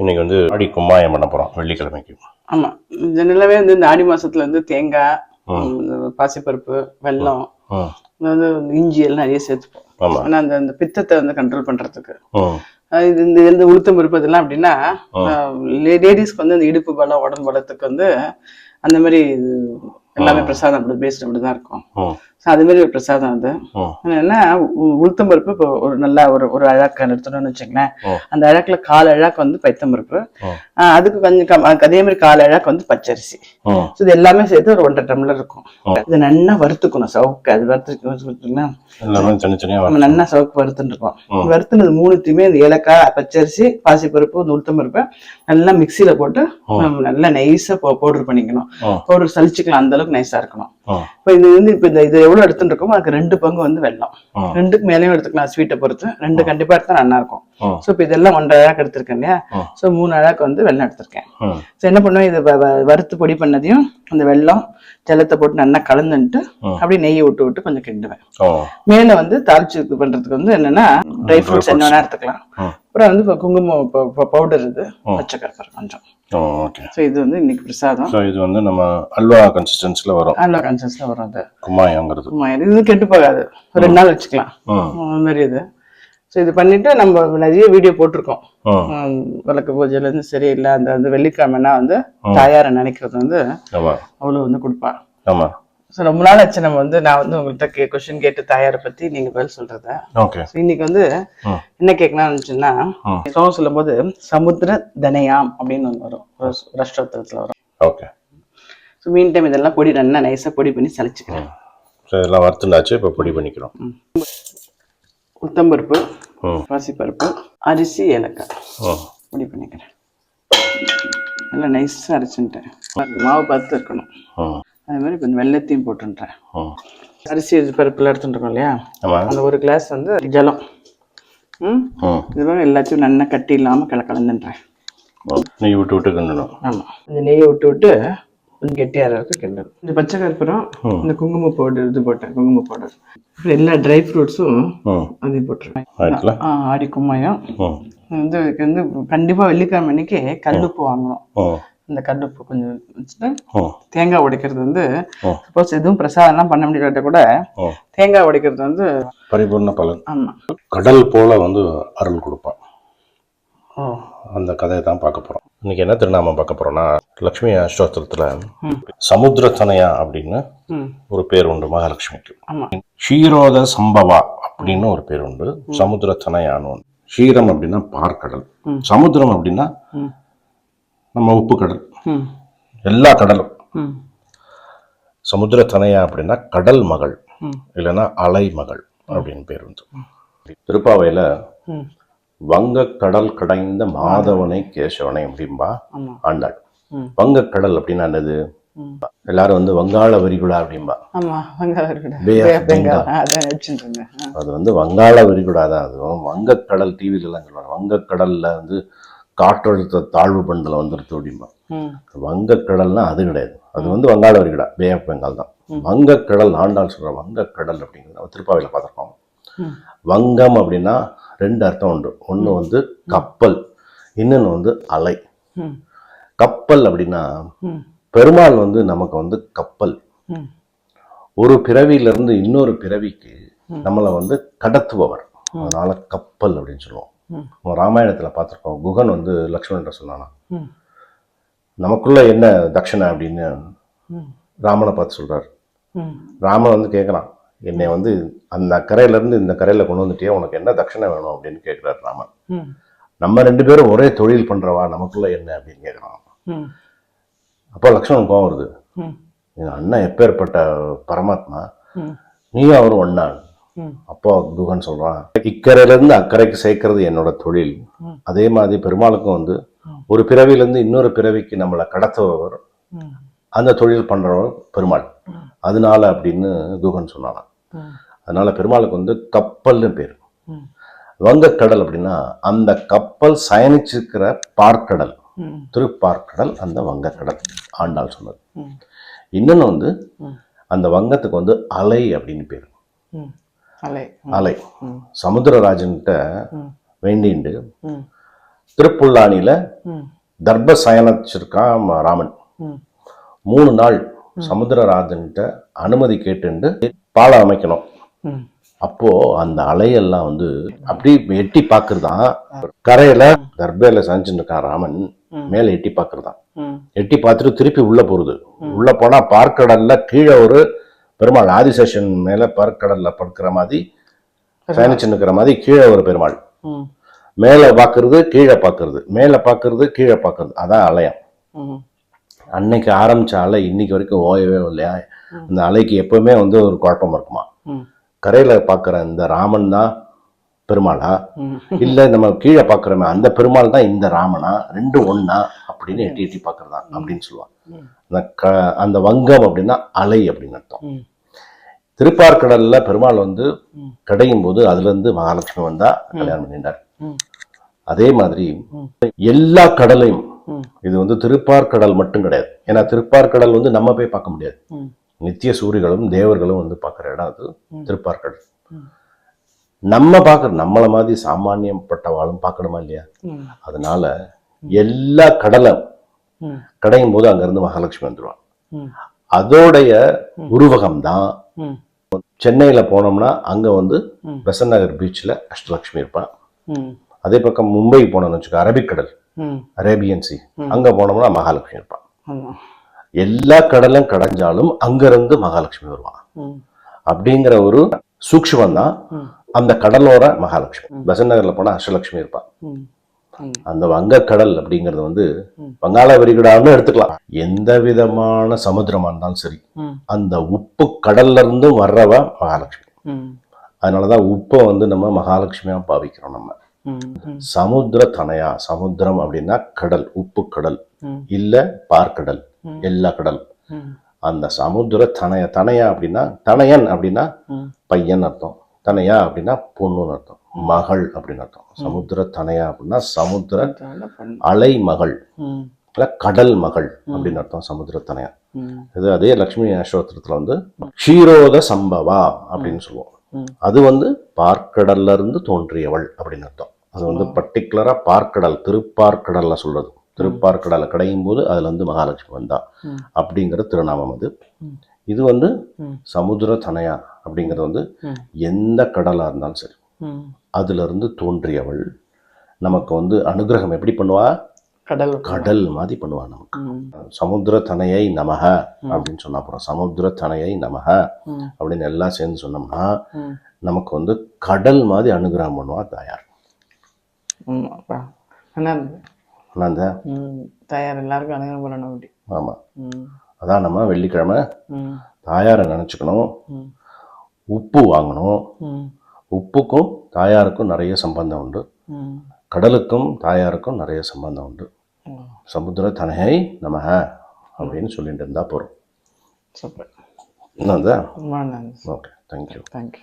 இன்னைக்கு வந்து ஆடி கும்மாயம் பண்ண போறோம் வெள்ளிக்கிழமைக்கு. ஆமா. ஜெனரலாவே வந்து இந்த ஆடி மாசத்துல வந்து தேங்காய் பாசிப்பருப்பு வெல்லம் அதாவது இஞ்சி எல்லாம் நிறைய சேர்த்துப்போம். ஆனா அந்த அந்த பித்தத்தை வந்து கண்ட்ரோல் பண்றதுக்கு. இது இந்த இந்த உளுத்தம் பருப்பு இதெல்லாம் அப்படின்னா லேடிஸ்க்கு வந்து அந்த இடுப்பு பலம் உடம்பு பலத்துக்கு வந்து அந்த மாதிரி எல்லாமே பிரசாதம் அப்படி பேஸ்ட் அப்படிதான் இருக்கும். ஸோ அது மாதிரி ஒரு பிரசாதம் அது. என்னன்னா உளுத்தம் பருப்பு இப்போ ஒரு நல்ல ஒரு ஒரு அழாக்கு எடுத்துட்டோம்னு வச்சுங்களேன். அந்த அழகுல கால் அழாக்கு வந்து பைத்தம் பருப்பு. அதுக்கு கொஞ்சம் அதே மாதிரி கால் அழாக்கு வந்து பச்சரிசி. ஸோ இது எல்லாமே சேர்த்து ஒரு ஒன்றரை டம்ளர் இருக்கும். இது நல்லா வறுத்துக்கணும் சவுக்கு. அது வறுத்துக்கணும். நல்லா சவுக்கு வறுத்துட்டு இருக்கோம். வறுத்துனது மூணுத்தையுமே இந்த ஏலக்காய் பச்சரிசி பாசிப்பருப்பு இந்த உளுத்தம் பருப்பு நல்லா மிக்சியில போட்டு நல்லா நைஸா பவுடர் பண்ணிக்கணும். பவுடர் சலிச்சுக்கலாம் அந்த அளவுக்கு நைஸாக இருக்கணும். இப்போ இது வந்து இப்போ இந்த இது எவ்வளவு எடுத்துட்டு இருக்கோமோ அதுக்கு ரெண்டு பங்கு வந்து வெல்லம். ம். ரெண்டுக்கு மேலேயும் எடுத்துக்கலாம் ஸ்வீட்டை பொறுத்து. ரெண்டு கண்டிப்பா எடுத்தா நல்லா இருக்கும். ஸோ இப்போ இதெல்லாம் ஒன்றரை அழகு எடுத்திருக்கேன் இல்லையா. ஸோ மூணு அழகு வந்து வெல்லம் எடுத்திருக்கேன். ஸோ என்ன பண்ணுவேன் இது வறுத்து பொடி பண்ணதையும் அந்த வெல்லம் ஜலத்தை போட்டு நல்லா கலந்துன்ட்டு ம். அப்படியே நெய்யை விட்டு விட்டு கொஞ்சம் கிண்டுவேன். மேல வந்து தாளிச்சு இது பண்றதுக்கு வந்து என்னன்னா ட்ரை ஃப்ரூட்ஸ் என்ன வேணா எடுத்துக்கலாம். அப்புறம் வந்து இப்போ குங்குமம் பவுடர் இது பச்சை கற்பூரம் கொஞ்சம். ஸோ இது வந்து இன்னைக்கு பிரசாதம். ஸோ இது வந்து நம்ம அல்வா கன்சிஸ்டன்சில வரும். நல்ல கன்சன்ஸ்ல வரும் அது. கும்மாயங்கிறது ஆமா, இது கெட்டு போகாது. ரெண்டு நாள் வச்சுக்கலாம். அந்த மாதிரி இது. ஸோ இது பண்ணிட்டு நம்ம நிறைய வீடியோ போட்டிருக்கோம். விளக்கு பூஜையில இருந்து சரியில்லை அந்த வந்து வெள்ளிக்கிழமைனா வந்து தாயாரை நினைக்கிறது வந்து அவ்வளோ வந்து கொடுப்பா. ஸோ ரொம்ப நாள் ஆச்சு. நம்ம வந்து நான் வந்து உங்கள்கிட்ட கே கொஸ்டின் கேட்டு தாயாரை பத்தி நீங்க பதில் சொல்றத. ஓகே. இன்னைக்கு வந்து. என்ன கேட்கலாம்னு சொன்னா ம். சோகம் சொல்லும்போது சமுத்திர தனயாம் அப்படின்னு ஒன்று வரும். ரஷ்டோத்தரத்துல வரும். ஓகே. ஸோ மீன் டைம் இதெல்லாம் பொடி நல்லா நைஸா பொடி பண்ணி சலிச்சுக்கிறேன் ஸோ இதெல்லாம் வறுத்துண்டாச்சு இப்போ பொடி பண்ணிக்கிறோம். உளுத்தம்பருப்பு ம். பாசிப்பருப்பு அரிசி ஏலக்காய். பொடி பண்ணிக்கிறேன். நல்லா நைஸாக அரைச்சுட்டேன். மாவு பார்த்து இருக்கணும். அதே மாதிரி இந்த வெள்ளத்தையும் போட்டுன்றேன். ம். அரிசி பருப்புலாம் எடுத்துட்டுருக்கோம் இல்லையா? அந்த ஒரு கிளாஸ் வந்து ஜலம். ம்? ம். இது மாதிரி எல்லாத்தையும் நல்லா கட்டி இல்லாமல் கல கலந்துன்றேன். நெய் விட்டு விட்டு கிண்டணும். ஆமாம் இந்த நெய்யை விட்டு விட்டு கொஞ்சம் கெட்டியாக இருக்கு கிண்டணும் இந்த பச்சை கற்பூரம் இந்த குங்கும பவுடர் இது போட்டேன் குங்கும பவுடர். எல்லா ட்ரை ஃப்ரூட்ஸும் அதையும் போட்டுருவேன். ஆடி கும்மாயம். வந்து இதுக்கு வந்து கண்டிப்பாக வெள்ளிக்கிழமை அன்னைக்கு கல்லுப்பு வாங்கணும். இந்த கல்லுப்பு கொஞ்சம் வச்சுட்டு தேங்காய் உடைக்கிறது வந்து. சப்போஸ் எதுவும் பிரசாதம்லாம் பண்ண முடியாட்ட கூட தேங்காய் உடைக்கிறது வந்து பரிபூர்ண பலன். ஆமாம் கடல் போல வந்து அருள் கொடுப்பான். அந்த கதையை தான் பார்க்க போறோம். இன்னைக்கு என்ன திருநாமம் பார்க்க போறோம்னா லக்ஷ்மி அஷ்டோத்திரத்துல சமுத்திரத்தனயா அப்படின்னு ஒரு பேர் உண்டு மகாலட்சுமிக்கு. ஷீரோத சம்பவா அப்படின்னு ஒரு பேர் உண்டு சமுத்திரத்தனயான்னு ஒன்று ஷீரம் அப்படின்னா பார்க்கடல். சமுத்திரம் அப்படின்னா நம்ம உப்பு கடல் எல்லா கடலும். சமுத்திரத்தனயா அப்படின்னா கடல் மகள். இல்லைன்னா அலை மகள் அப்படின்னு பேர் உண்டு. திருப்பாவையில ம் வங்கக் கடல் கடைந்த மாதவனை கேசவனை அப்படின்பா ஆண்டாள். ம். வங்கக் கடல் அப்படின்னா என்னது? எல்லாரும் வந்து வங்காள விரிகுடா அப்படின்பா. அது வந்து வங்காள விரிகுடா தான் அதுவும் வங்கக்கடல் டிவில எல்லாம் சொல்லுவாங்க. வங்கக்கடல்ல வந்து காற்றழுத்த தாழ்வு பண்டல வந்துருது அப்படிம்பா. வங்கக்கடல்னா அது கிடையாது. அது வந்து வங்காள விரிகுடா பே ஆஃப் பெங்கால் தான். வங்கக்கடல் ஆண்டாள் சொல்ற வங்கக்கடல் அப்படிங்கிறது திருப்பாவையில் பார்த்துருக்கோம். வங்கம் அப்படின்னா ரெண்டு அர்த்தம் உண்டு. ஒன்று வந்து கப்பல் இன்னொன்று வந்து அலை. கப்பல் அப்படின்னா பெருமாள் வந்து நமக்கு வந்து கப்பல். ஒரு பிறவியிலிருந்து இன்னொரு பிறவிக்கு நம்மளை வந்து கடத்துபவர். அதனால கப்பல் அப்படின்னு சொல்லுவோம். ராமாயணத்துல பார்த்துருக்கோம். குகன் வந்து லக்ஷ்மணன் சொன்னானா நமக்குள்ள என்ன தட்சணை அப்படின்னு ராமனை பார்த்து சொல்றாரு. ராமன் வந்து கேட்குறான் என்னை வந்து அந்த கரையில இருந்து இந்த கரையில கொண்டு வந்துட்டியே? உனக்கு என்ன தட்சணை வேணும் அப்படின்னு கேட்குறாரு ராமன். நம்ம ரெண்டு பேரும் ஒரே தொழில் பண்றவா? நமக்குள்ள என்ன அப்படின்னு கேட்குறான். அப்போ லக்ஷ்மணன் கோவம் வருது. என் அண்ணன் எப்பேற்பட்ட பரமாத்மா? நீயும் அவரும் ஒன்னா அப்போ குகன் சொல்றான். இக்கரையில இருந்து அக்கறைக்கு சேர்க்கறது என்னோட தொழில். அதே மாதிரி பெருமாளுக்கும் வந்து. ஒரு பிறவியில இருந்து இன்னொரு பிறவிக்கு நம்மளை கடத்துபவர் அந்த தொழில் பண்றவர் பெருமாள். அதனால அப்படின்னு குகன் சொன்னாராம். ம் அதனால பெருமாளுக்கு வந்து கப்பல்னு பேர். வங்கக்கடல் அப்படின்னா அந்த கப்பல் சயனிச்சிருக்கிற பார்க்கடல். திருப்பார்க்கடல் அந்த வங்கக்கடல் ஆண்டாள் சொன்னது. இன்னொன்று வந்து. அந்த வங்கத்துக்கு வந்து அலை அப்படின்னு பேர். அலை. சமுத்திரராஜன்கிட்ட வேண்டிண்டு திருப்புல்லானியில தர்ப சயனிச்சிருக்கான் ராமன். மூணு நாள் சமுத்திரராஜன்கிட்ட அனுமதி கேட்டுண்டு பாலம் அமைக்கணும். அப்போ அந்த அலையெல்லாம் வந்து அப்படி எட்டி பார்க்கறதான். கரையில தர்பையில சாஞ்சுன்னு இருக்கான் ராமன். மேல எட்டி பார்க்கறதான். ம். எட்டி பார்த்துட்டு திருப்பி உள்ள போறது. உள்ள போனா பார்க்கடல்ல கீழே ஒரு பெருமாள் ஆதிசேஷன் மேல பார்க்கடல்ல படுக்கிற மாதிரி பயணிச்சு நிக்கிற மாதிரி கீழே ஒரு பெருமாள். மேல பார்க்கறது கீழே பார்க்கறது. மேல பார்க்கறது கீழே பார்க்கறது. அதான் அலையம். அன்னைக்கு ஆரம்பிச்ச அலை இன்னைக்கு வரைக்கும் ஓயவே இல்லையா? இந்த அலைக்கு எப்பவுமே வந்து ஒரு குழப்பம் இருக்குமா? கரையில பார்க்குற இந்த ராமன் தான் பெருமாளா? இல்ல நம்ம கீழே பார்க்குறோமே அந்த பெருமாள் தான் இந்த ராமனா? ரெண்டும் ஒண்ணா? அப்படின்னு எட்டி எட்டி பார்க்கறதா அப்படின்னு சொல்லுவாங்க. ம். அந்த க அந்த வங்கம் அப்படின்னா அலை அப்படின்னு அர்த்தம். திருப்பார்கடல்ல பெருமாள் வந்து. கிடையும் போது அதுல இருந்து மகாலட்சுமி வந்தா கல்யாணம் பண்ணிட்டார் அதே மாதிரி. எல்லா கடலையும் இது வந்து திருப்பார்கடல் மட்டும் கிடையாது. ஏன்னா திருப்பார்கடல் வந்து நம்ம போய் பார்க்க முடியாது. நித்திய சூரிகளும் தேவர்களும் வந்து பார்க்குற இடம் அது. திருப்பார்கடல். நம்ம பார்க்குற நம்மள மாதிரி சாமானியப்பட்டவாளும் பார்க்கணுமா இல்லையா? அதனால எல்லா கடலும் கடையும் போது அங்கிருந்து மகாலட்சுமி வந்துடுவான் அதோடைய உருவகம் தான் சென்னையில போனோம்னா அங்க வந்து ம். பெசன்ட் நகர் பீச்ல அஷ்டலட்சுமி இருப்பான். அதே பக்கம் மும்பை போனோம்னு வச்சுக்கோ அரபிக்கடல் அரேபியன் சி. அங்க போனோம்னா மகாலட்சுமி இருப்பான் எல்லா கடலும் கடைஞ்சாலும் அங்கிருந்து மகாலட்சுமி வருவான் அப்படிங்கிற ஒரு சூக்ஷ்மம் தான் அந்த கடலோர மகாலட்சுமி. பெசன்ட் நகர்ல போனா அஷ்டலட்சுமி இருப்பான் அந்த வங்கக்கடல் அப்படிங்கிறது வந்து. வங்காள விரிகுடான்னு எடுத்துக்கலாம். எந்த விதமான சமுத்திரமா இருந்தாலும் சரி அந்த உப்பு கடல்ல இருந்தும் வர்றவ மகாலட்சுமி. அதனாலதான் உப்பை வந்து நம்ம மகாலட்சுமியா பாவிக்கிறோம் நம்ம. சமுத்திர தனையா சமுத்திரம் அப்படின்னா கடல் உப்பு கடல். இல்ல பார்க்கடல். எல்லா கடல். அந்த சமுத்திர தனைய தனையா அப்படின்னா தனையன் அப்படின்னா பையன் அர்த்தம். தனையா அப்படின்னா பொண்ணுன்னு அர்த்தம். மகள் அப்படின்னு அர்த்தம். சமுத்திர தனையா அப்படின்னா சமுத்திர அலை மகள் கடல் மகள் அப்படின்னு அர்த்தம் சமுத்திர தனையா. இது அதே லக்ஷ்மி அஸ்வத்திரத்துல வந்து க்ஷீரோத சம்பவா அப்படின்னு சொல்லுவோம். அது வந்து பார்க்கடல்ல இருந்து தோன்றியவள் அப்படின்னு அர்த்தம். அது வந்து பர்டிகுலரா பார்க்கடல் திருப்பார்க்கடல்ல சொல்றது. திருப்பார்க்கடலை கடையும் போது அதுல இருந்து மகாலட்சுமி வந்தா. அப்படிங்கிற திருநாமம் அது. இது வந்து ம். சமுத்திர தனையா அப்படிங்கிறது வந்து. எந்த கடலா இருந்தாலும் சரி. ம். அதுல இருந்து தோன்றியவள். நமக்கு வந்து அனுகிரகம் எப்படி பண்ணுவா? கடல். கடல் மாதிரி பண்ணுவா நமக்கு. சமுத்திர தனையை நமக அப்படின்னு சொன்னா அப்புறம் சமுத்திர தனையை நமக அப்படின்னு எல்லாம் சேர்ந்து சொன்னோம்னா நமக்கு வந்து கடல் மாதிரி அனுகிரகம் பண்ணுவா தாயார். ஆமாப்பா நல்லா இருந்தது ஆனா அந்த ம் தயார் எல்லாருக்கும் அனுகிரகம் பண்ணணும் அப்படி. ஆமா. ம். அதான் நம்ம வெள்ளிக்கிழமை. ம். தாயாரை நினச்சிக்கணும். ம். உப்பு வாங்கணும். ம். உப்புக்கும் தாயாருக்கும் நிறைய சம்பந்தம் உண்டு. ம். கடலுக்கும் தாயாருக்கும் நிறைய சம்பந்தம் உண்டு. சமுத்திர தனையை நமக அப்படின்னு சொல்லிட்டு இருந்தா போறோம். சூப்பர். நன்றி. ஓகே. Thank you thank you